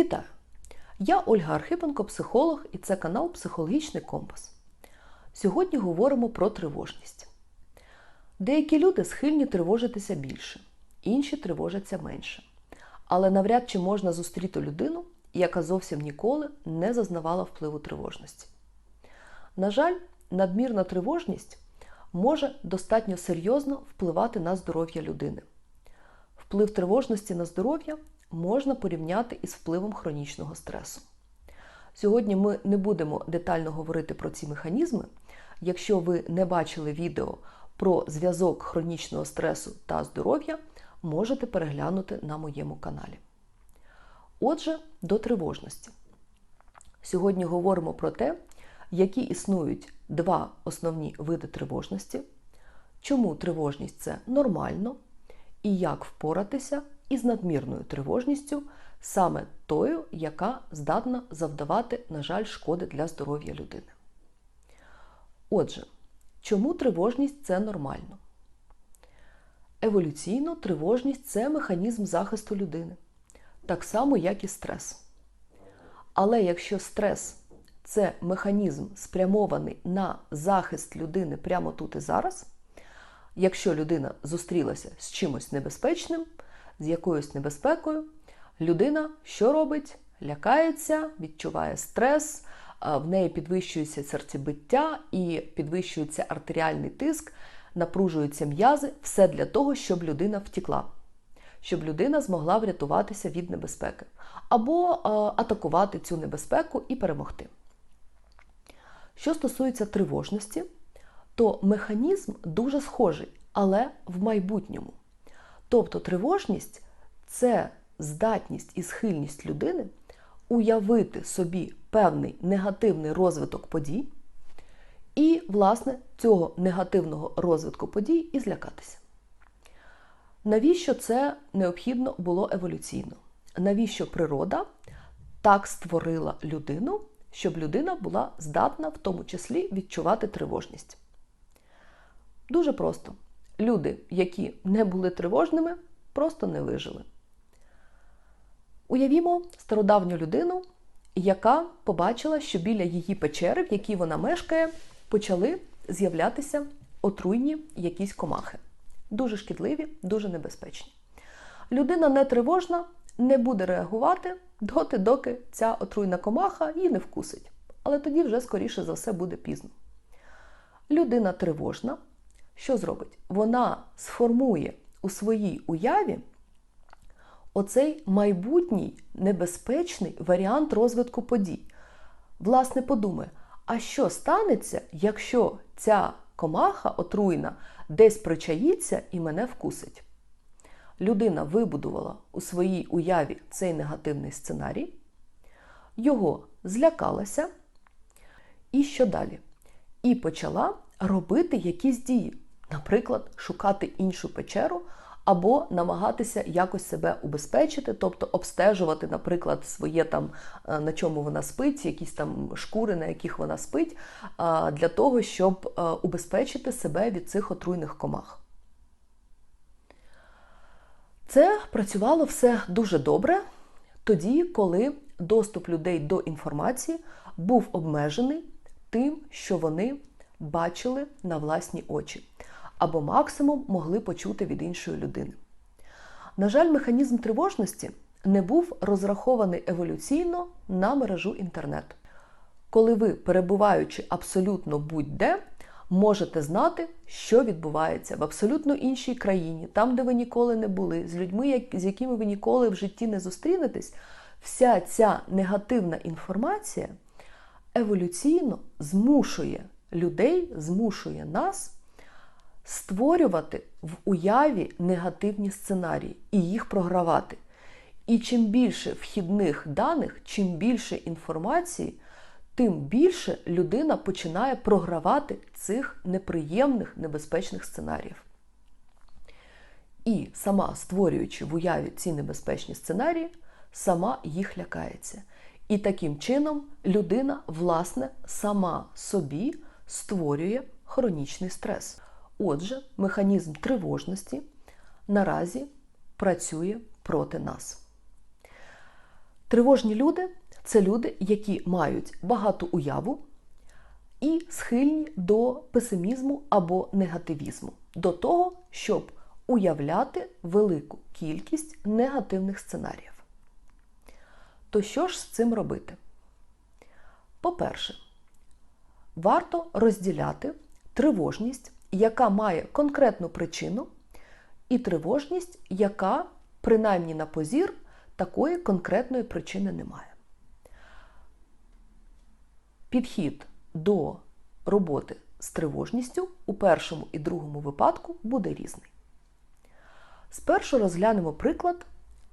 Вітаю! Я Ольга Архипенко, психолог, і це канал Психологічний Компас. Сьогодні говоримо про тривожність. Деякі люди схильні тривожитися більше, інші тривожаться менше. Але навряд чи можна зустріти людину, яка зовсім ніколи не зазнавала впливу тривожності. На жаль, надмірна тривожність може достатньо серйозно впливати на здоров'я людини. Вплив тривожності на здоров'я можна порівняти із впливом хронічного стресу. Сьогодні ми не будемо детально говорити про ці механізми. Якщо ви не бачили відео про зв'язок хронічного стресу та здоров'я, можете переглянути на моєму каналі. Отже, до тривожності. Сьогодні говоримо про те, які існують два основні види тривожності, чому тривожність це нормально, і як впоратися із надмірною тривожністю, саме тою, яка здатна завдавати, на жаль, шкоди для здоров'я людини. Отже, чому тривожність це нормально? Еволюційно тривожність це механізм захисту людини, так само, як і стрес. Але якщо стрес це механізм спрямований на захист людини прямо тут і зараз, якщо людина зустрілася з чимось небезпечним, з якоюсь небезпекою, людина що робить? Лякається, відчуває стрес, в неї підвищується серцебиття і підвищується артеріальний тиск, напружуються м'язи, все для того, щоб людина втікла, щоб людина змогла врятуватися від небезпеки, або атакувати цю небезпеку і перемогти. Що стосується тривожності, то механізм дуже схожий, але в майбутньому. Тобто тривожність це здатність і схильність людини уявити собі певний негативний розвиток подій, і, власне, цього негативного розвитку подій і злякатися. Навіщо це необхідно було еволюційно? Навіщо природа так створила людину, щоб людина була здатна в тому числі відчувати тривожність? Дуже просто. Люди, які не були тривожними, просто не вижили. Уявімо стародавню людину, яка побачила, що біля її печери, в якій вона мешкає, почали з'являтися отруйні якісь комахи. Дуже шкідливі, дуже небезпечні. Людина не тривожна, не буде реагувати доти, доки ця отруйна комаха її не вкусить. Але тоді вже, скоріше за все, буде пізно. Людина тривожна. Що зробить? Вона сформує у своїй уяві оцей майбутній небезпечний варіант розвитку подій. Власне, подумає, а що станеться, якщо ця комаха отруйна десь причаїться і мене вкусить? Людина вибудувала у своїй уяві цей негативний сценарій, його злякалася, і що далі? І почала робити якісь дії. Наприклад, шукати іншу печеру або намагатися якось себе убезпечити, тобто обстежувати, наприклад, своє там, е, на чому вона спить, якісь там шкури, на яких вона спить, для того, щоб е, убезпечити себе від цих отруйних комах. Це працювало все дуже добре тоді, коли доступ людей до інформації був обмежений тим, що вони бачили на власні очі або максимум могли почути від іншої людини. На жаль, механізм тривожності не був розрахований еволюційно на мережу інтернет. Коли ви, перебуваючи абсолютно будь-де, можете знати, що відбувається в абсолютно іншій країні, там, де ви ніколи не були, з людьми, з якими ви ніколи в житті не зустрінетесь, вся ця негативна інформація еволюційно змушує людей, змушує нас створювати в уяві негативні сценарії і їх програвати. І чим більше вхідних даних, чим більше інформації, тим більше людина починає програвати цих неприємних, небезпечних сценаріїв. І сама створюючи в уяві ці небезпечні сценарії, сама їх лякається. І таким чином людина, власне, сама собі створює хронічний стрес. Отже, механізм тривожності наразі працює проти нас. Тривожні люди це люди, які мають багату уяву і схильні до песимізму або негативізму, до того, щоб уявляти велику кількість негативних сценаріїв. То що ж з цим робити? По-перше, варто розділяти тривожність, яка має конкретну причину, і тривожність, яка, принаймні на позір, такої конкретної причини немає. Підхід до роботи з тривожністю у першому і другому випадку буде різний. Спершу розглянемо приклад,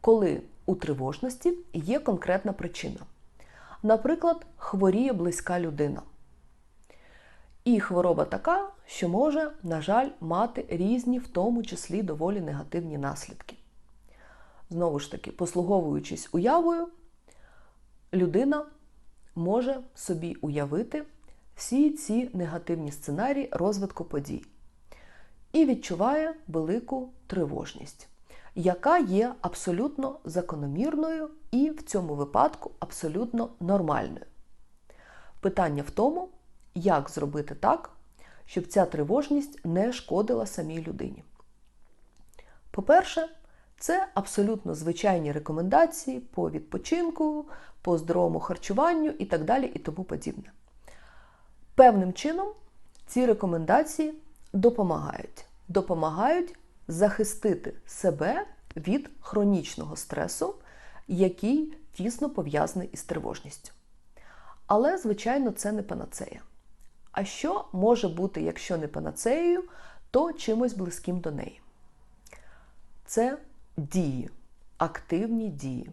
коли у тривожності є конкретна причина. Наприклад, хворіє близька людина. І хвороба така, що може, на жаль, мати різні, в тому числі доволі негативні наслідки. Знову ж таки, послуговуючись уявою, людина може собі уявити всі ці негативні сценарії розвитку подій і відчуває велику тривожність, яка є абсолютно закономірною і в цьому випадку абсолютно нормальною. Питання в тому, як зробити так, щоб ця тривожність не шкодила самій людині. По-перше, це абсолютно звичайні рекомендації по відпочинку, по здоровому харчуванню і так далі, і тому подібне. Певним чином ці рекомендації допомагають. Допомагають захистити себе від хронічного стресу, який тісно пов'язаний із тривожністю. Але, звичайно, це не панацея. А що може бути, якщо не панацеєю, то чимось близьким до неї? Це дії, активні дії.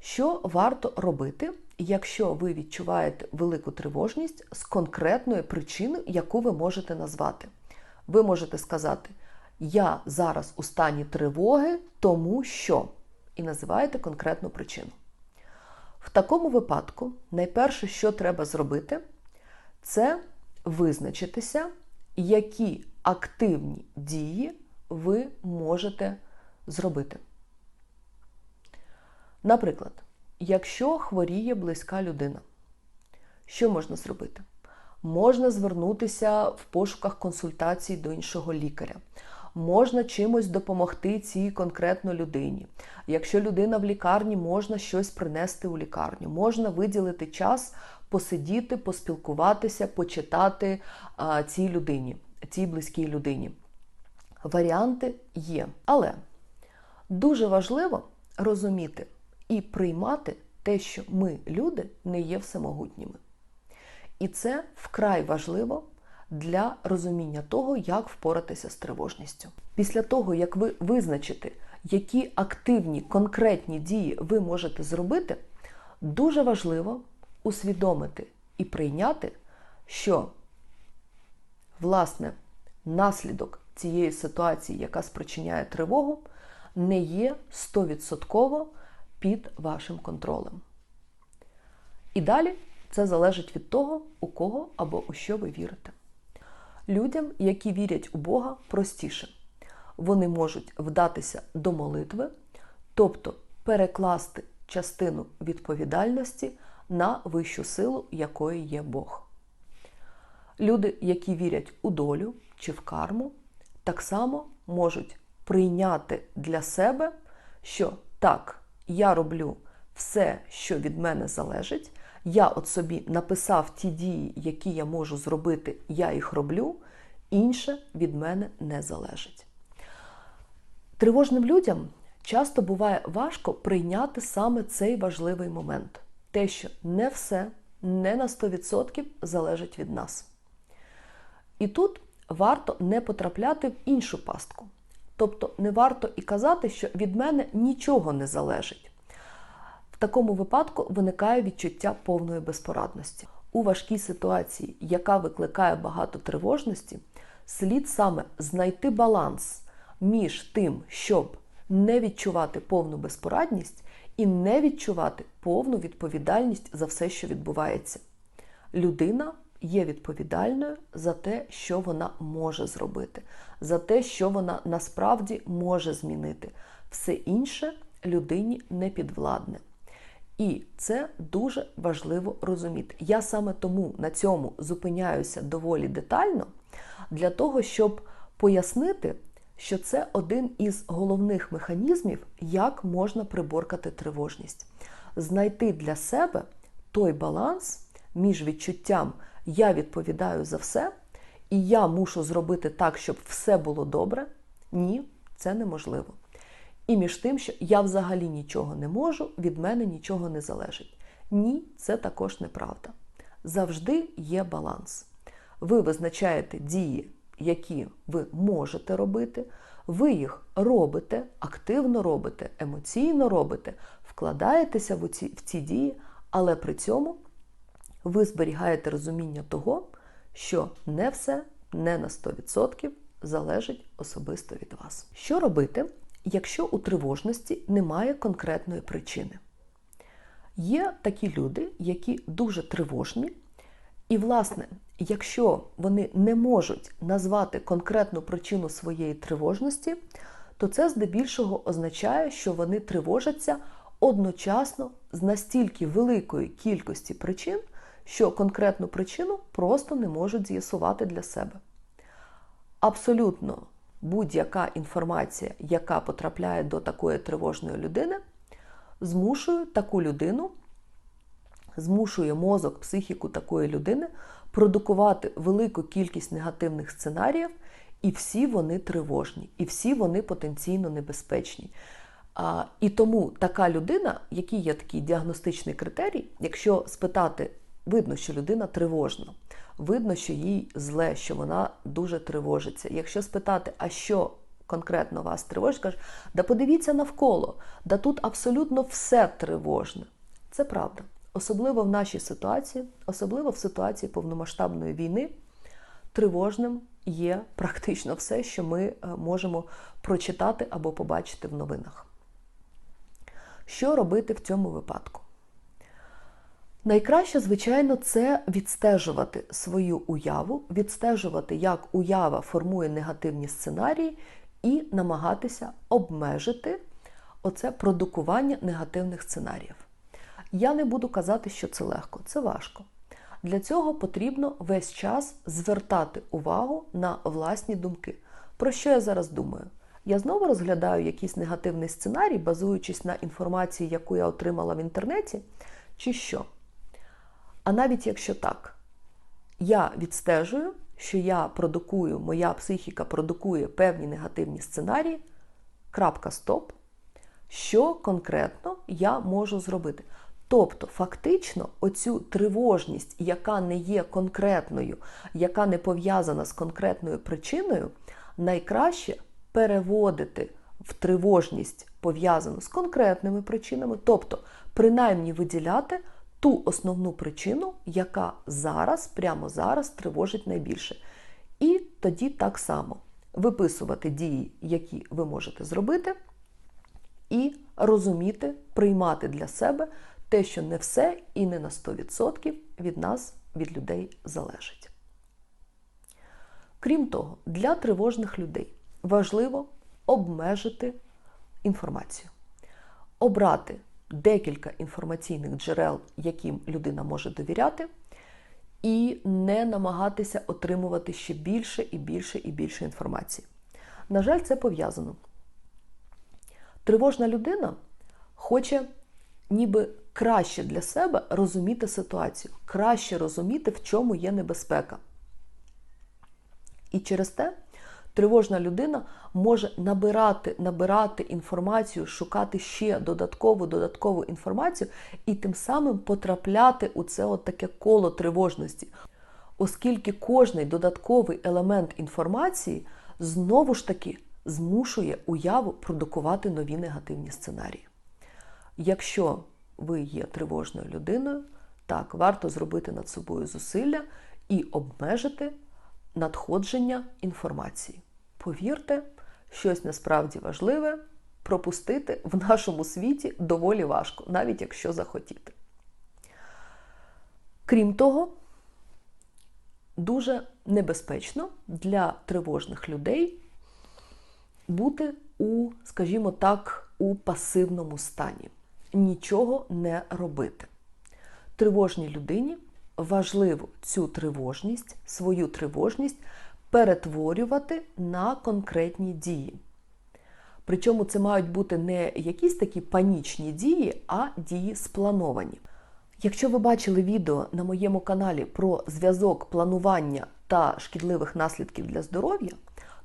Що варто робити, якщо ви відчуваєте велику тривожність з конкретної причини, яку ви можете назвати? Ви можете сказати, я зараз у стані тривоги, тому що, і називаєте конкретну причину. В такому випадку, найперше, що треба зробити, це визначитися, які активні дії ви можете зробити. Наприклад, якщо хворіє близька людина, що можна зробити? Можна звернутися в пошуках консультацій до іншого лікаря. Можна чимось допомогти цій конкретно людині. Якщо людина в лікарні, можна щось принести у лікарню, можна виділити час, посидіти, поспілкуватися, почитати а, цій людині, цій близькій людині. Варіанти є. Але дуже важливо розуміти і приймати те, що ми, люди, не є всемогутніми. І це вкрай важливо для розуміння того, як впоратися з тривожністю. Після того, як ви визначите, які активні конкретні дії ви можете зробити, дуже важливо усвідомити і прийняти, що, власне, наслідок цієї ситуації, яка спричиняє тривогу, не є 100% під вашим контролем. І далі це залежить від того, у кого або у що ви вірите. Людям, які вірять у Бога, простіше. Вони можуть вдатися до молитви, тобто перекласти частину відповідальності на вищу силу, якою є Бог. Люди, які вірять у долю чи в карму, так само можуть прийняти для себе, що так, я роблю все, що від мене залежить. Я от собі написав ті дії, які я можу зробити, я їх роблю, інше від мене не залежить. Тривожним людям часто буває важко прийняти саме цей важливий момент. Те, що не все, не на 100% залежить від нас. І тут варто не потрапляти в іншу пастку. Тобто не варто і казати, що від мене нічого не залежить. Такому випадку виникає відчуття повної безпорадності. У важкій ситуації, яка викликає багато тривожності, слід саме знайти баланс між тим, щоб не відчувати повну безпорадність і не відчувати повну відповідальність за все, що відбувається. Людина є відповідальною за те, що вона може зробити, за те, що вона насправді може змінити. Все інше людині не підвладне. І це дуже важливо розуміти. Я саме тому на цьому зупиняюся доволі детально, для того, щоб пояснити, що це один із головних механізмів, як можна приборкати тривожність, знайти для себе той баланс між відчуттям я відповідаю за все, і я мушу зробити так, щоб все було добре. Ні, це неможливо. І між тим, що я взагалі нічого не можу, від мене нічого не залежить. Ні, це також неправда. Завжди є баланс. Ви визначаєте дії, які ви можете робити, ви їх робите, активно робите, емоційно робите, вкладаєтеся в ці, в ці дії, але при цьому ви зберігаєте розуміння того, що не все, не на 100% залежить особисто від вас. Що робити, якщо у тривожності немає конкретної причини? Є такі люди, які дуже тривожні, і, власне, якщо вони не можуть назвати конкретну причину своєї тривожності, то це здебільшого означає, що вони тривожаться одночасно з настільки великої кількості причин, що конкретну причину просто не можуть з'ясувати для себе. Абсолютно будь-яка інформація, яка потрапляє до такої тривожної людини, змушує таку людину, змушує мозок, психіку такої людини продукувати велику кількість негативних сценаріїв, і всі вони тривожні, і всі вони потенційно небезпечні. А, І тому така людина, який є такий діагностичний критерій, якщо спитати, видно, що людина тривожна, видно, що їй зле, що вона дуже тривожиться. Якщо спитати, а що конкретно вас тривожить, каже, да подивіться навколо, да тут абсолютно все тривожне. Це правда. Особливо в нашій ситуації, особливо в ситуації повномасштабної війни, тривожним є практично все, що ми е, можемо прочитати або побачити в новинах. Що робити в цьому випадку? Найкраще, звичайно, це відстежувати свою уяву, відстежувати, як уява формує негативні сценарії, і намагатися обмежити оце продукування негативних сценаріїв. Я не буду казати, що це легко, це важко. Для цього потрібно весь час звертати увагу на власні думки. Про що я зараз думаю? Я знову розглядаю якийсь негативний сценарій, базуючись на інформації, яку я отримала в інтернеті, чи що. А навіть якщо так, я відстежую, що я продукую, моя психіка продукує певні негативні сценарії, крапка стоп, що конкретно я можу зробити. Тобто, фактично, оцю тривожність, яка не є конкретною, яка не пов'язана з конкретною причиною, найкраще переводити в тривожність, пов'язану з конкретними причинами, тобто, принаймні виділяти ту основну причину, яка зараз, прямо зараз, тривожить найбільше. І тоді так само виписувати дії, які ви можете зробити, і розуміти, приймати для себе те, що не все і не на 100% від нас, від людей залежить. Крім того, для тривожних людей важливо обмежити інформацію, обрати декілька інформаційних джерел, яким людина може довіряти, і не намагатися отримувати ще більше і більше і більше інформації. На жаль, це пов'язано. Тривожна людина хоче ніби краще для себе розуміти ситуацію, краще розуміти, в чому є небезпека. І через те тривожна людина може набирати, набирати інформацію, шукати ще додаткову додаткову інформацію і тим самим потрапляти у це от таке коло тривожності. Оскільки кожний додатковий елемент інформації знову ж таки змушує уяву продукувати нові негативні сценарії. Якщо ви є тривожною людиною, так, варто зробити над собою зусилля і обмежити надходження інформації. Повірте, щось насправді важливе пропустити в нашому світі доволі важко, навіть якщо захотіти. Крім того, дуже небезпечно для тривожних людей бути у, скажімо так, у пасивному стані, нічого не робити. Тривожній людині важливо цю тривожність, свою тривожність перетворювати на конкретні дії. Причому це мають бути не якісь такі панічні дії, а дії сплановані. Якщо ви бачили відео на моєму каналі про зв'язок планування та шкідливих наслідків для здоров'я,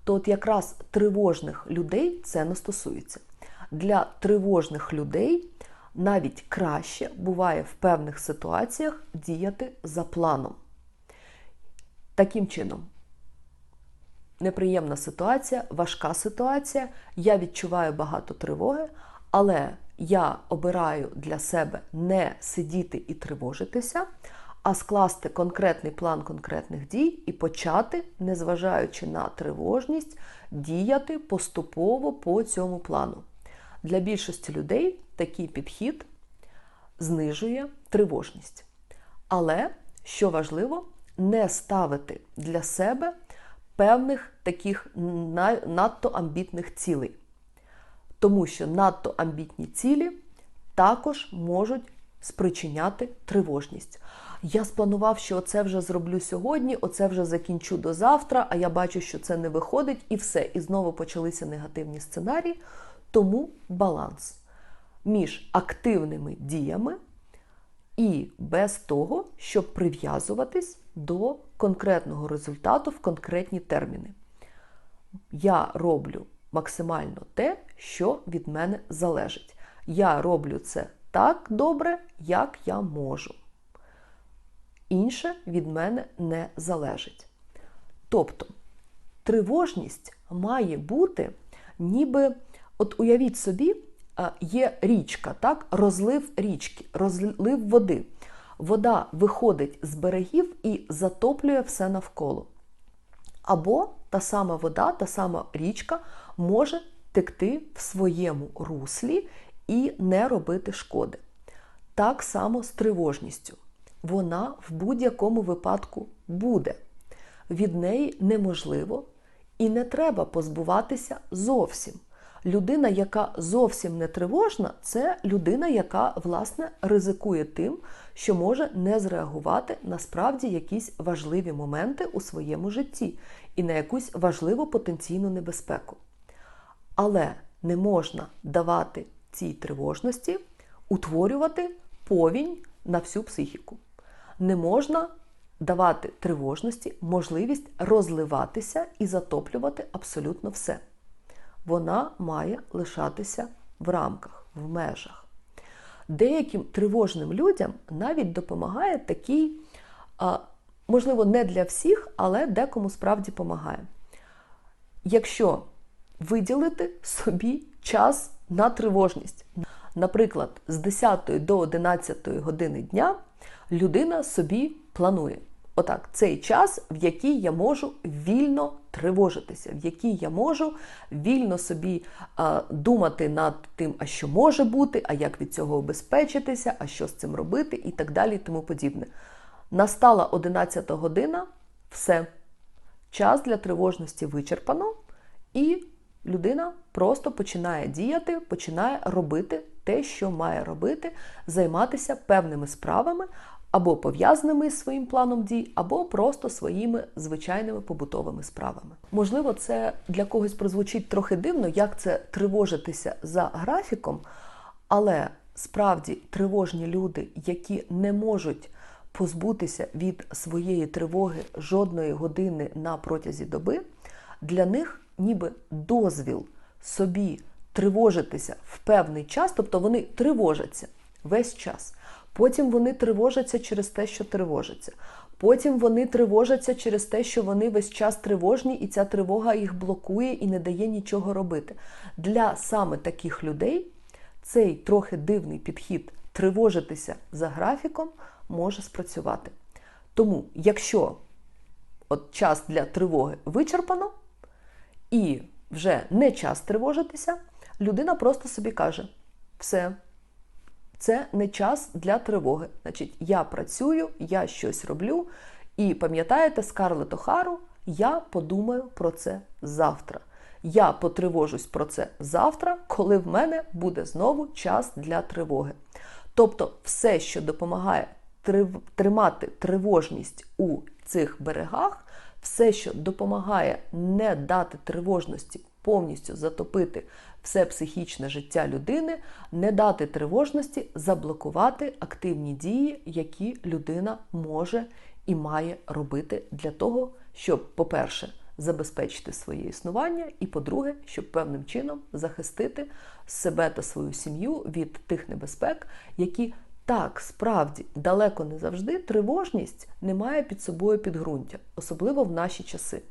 то от якраз тривожних людей це не стосується. Для тривожних людей навіть краще буває в певних ситуаціях діяти за планом. Таким чином, неприємна ситуація, важка ситуація, я відчуваю багато тривоги, але я обираю для себе не сидіти і тривожитися, а скласти конкретний план конкретних дій і почати, незважаючи на тривожність, діяти поступово по цьому плану. Для більшості людей такий підхід знижує тривожність. Але, що важливо, не ставити для себе певних таких надто амбітних цілей. Тому що надто амбітні цілі також можуть спричиняти тривожність. Я спланував, що оце вже зроблю сьогодні, оце вже закінчу до завтра, а я бачу, що це не виходить, і все. І знову почалися негативні сценарії. Тому баланс між активними діями і без того, щоб прив'язуватись до конкретного результату в конкретні терміни. Я роблю максимально те, що від мене залежить. Я роблю це так добре, як я можу. Інше від мене не залежить. Тобто тривожність має бути, ніби, от уявіть собі, є річка, так? розлив річки, розлив води. Вода виходить з берегів і затоплює все навколо. Або та сама вода, та сама річка може текти в своєму руслі і не робити шкоди. Так само з тривожністю. Вона в будь-якому випадку буде. Від неї неможливо і не треба позбуватися зовсім. Людина, яка зовсім не тривожна, це людина, яка власне ризикує тим, що може не зреагувати на справді якісь важливі моменти у своєму житті і на якусь важливу потенційну небезпеку. Але не можна давати цій тривожності утворювати повінь на всю психіку. Не можна давати тривожності можливість розливатися і затоплювати абсолютно все вона має лишатися в рамках, в межах. Деяким тривожним людям навіть допомагає такий, можливо, не для всіх, але декому справді допомагає. Якщо виділити собі час на тривожність, наприклад, з 10 до 11 години дня людина собі планує. Отак, цей час, в який я можу вільно тривожитися, в якій я можу вільно собі а, думати над тим, а що може бути, а як від цього обезпечитися, а що з цим робити, і так далі, і тому подібне. Настала 11 година, все. Час для тривожності вичерпано, і людина просто починає діяти, починає робити те, що має робити, займатися певними справами або пов'язаними з своїм планом дій, або просто своїми звичайними побутовими справами. Можливо, це для когось прозвучить трохи дивно, як це тривожитися за графіком, але справді тривожні люди, які не можуть позбутися від своєї тривоги жодної години на протязі доби, для них ніби дозвіл собі тривожитися в певний час, тобто вони тривожаться весь час. Потім вони тривожаться через те, що тривожаться. Потім вони тривожаться через те, що вони весь час тривожні, і ця тривога їх блокує і не дає нічого робити. Для саме таких людей цей трохи дивний підхід тривожитися за графіком може спрацювати. Тому, якщо от час для тривоги вичерпано, і вже не час тривожитися, людина просто собі каже: все. Це не час для тривоги. Значить, я працюю, я щось роблю. І пам'ятаєте, Скарлет Охару, я подумаю про це завтра. Я потривожусь про це завтра, коли в мене буде знову час для тривоги. Тобто, все, що допомагає тримати тривожність у цих берегах, все, що допомагає не дати тривожності повністю затопити все психічне життя людини, не дати тривожності заблокувати активні дії, які людина може і має робити для того, щоб, по-перше, забезпечити своє існування, і по-друге, щоб певним чином захистити себе та свою сім'ю від тих небезпек, які так справді далеко не завжди тривожність не має під собою підґрунтя, особливо в наші часи.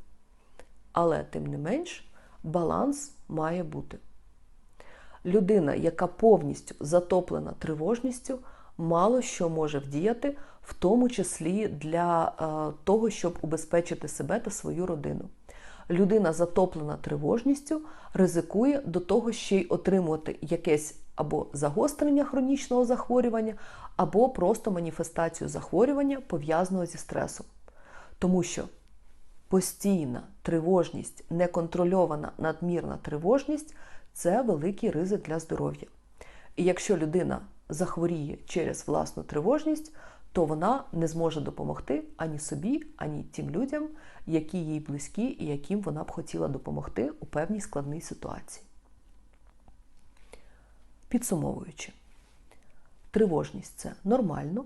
Але тим не менш, баланс має бути. Людина, яка повністю затоплена тривожністю, мало що може вдіяти, в тому числі для е, того, щоб убезпечити себе та свою родину. Людина, затоплена тривожністю, ризикує до того, ще й отримувати якесь або загострення хронічного захворювання, або просто маніфестацію захворювання, пов'язаного зі стресом. Тому що постійна тривожність, неконтрольована надмірна тривожність це великий ризик для здоров'я. І якщо людина захворіє через власну тривожність, то вона не зможе допомогти ані собі, ані тим людям, які їй близькі і яким вона б хотіла допомогти у певній складній ситуації. Підсумовуючи, тривожність це нормально,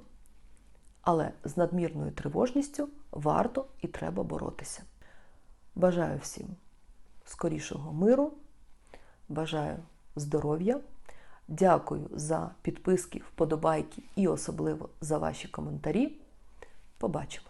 але з надмірною тривожністю варто і треба боротися. Бажаю всім скорішого миру, бажаю здоров'я. Дякую за підписки, вподобайки і особливо за ваші коментарі. Побачимось!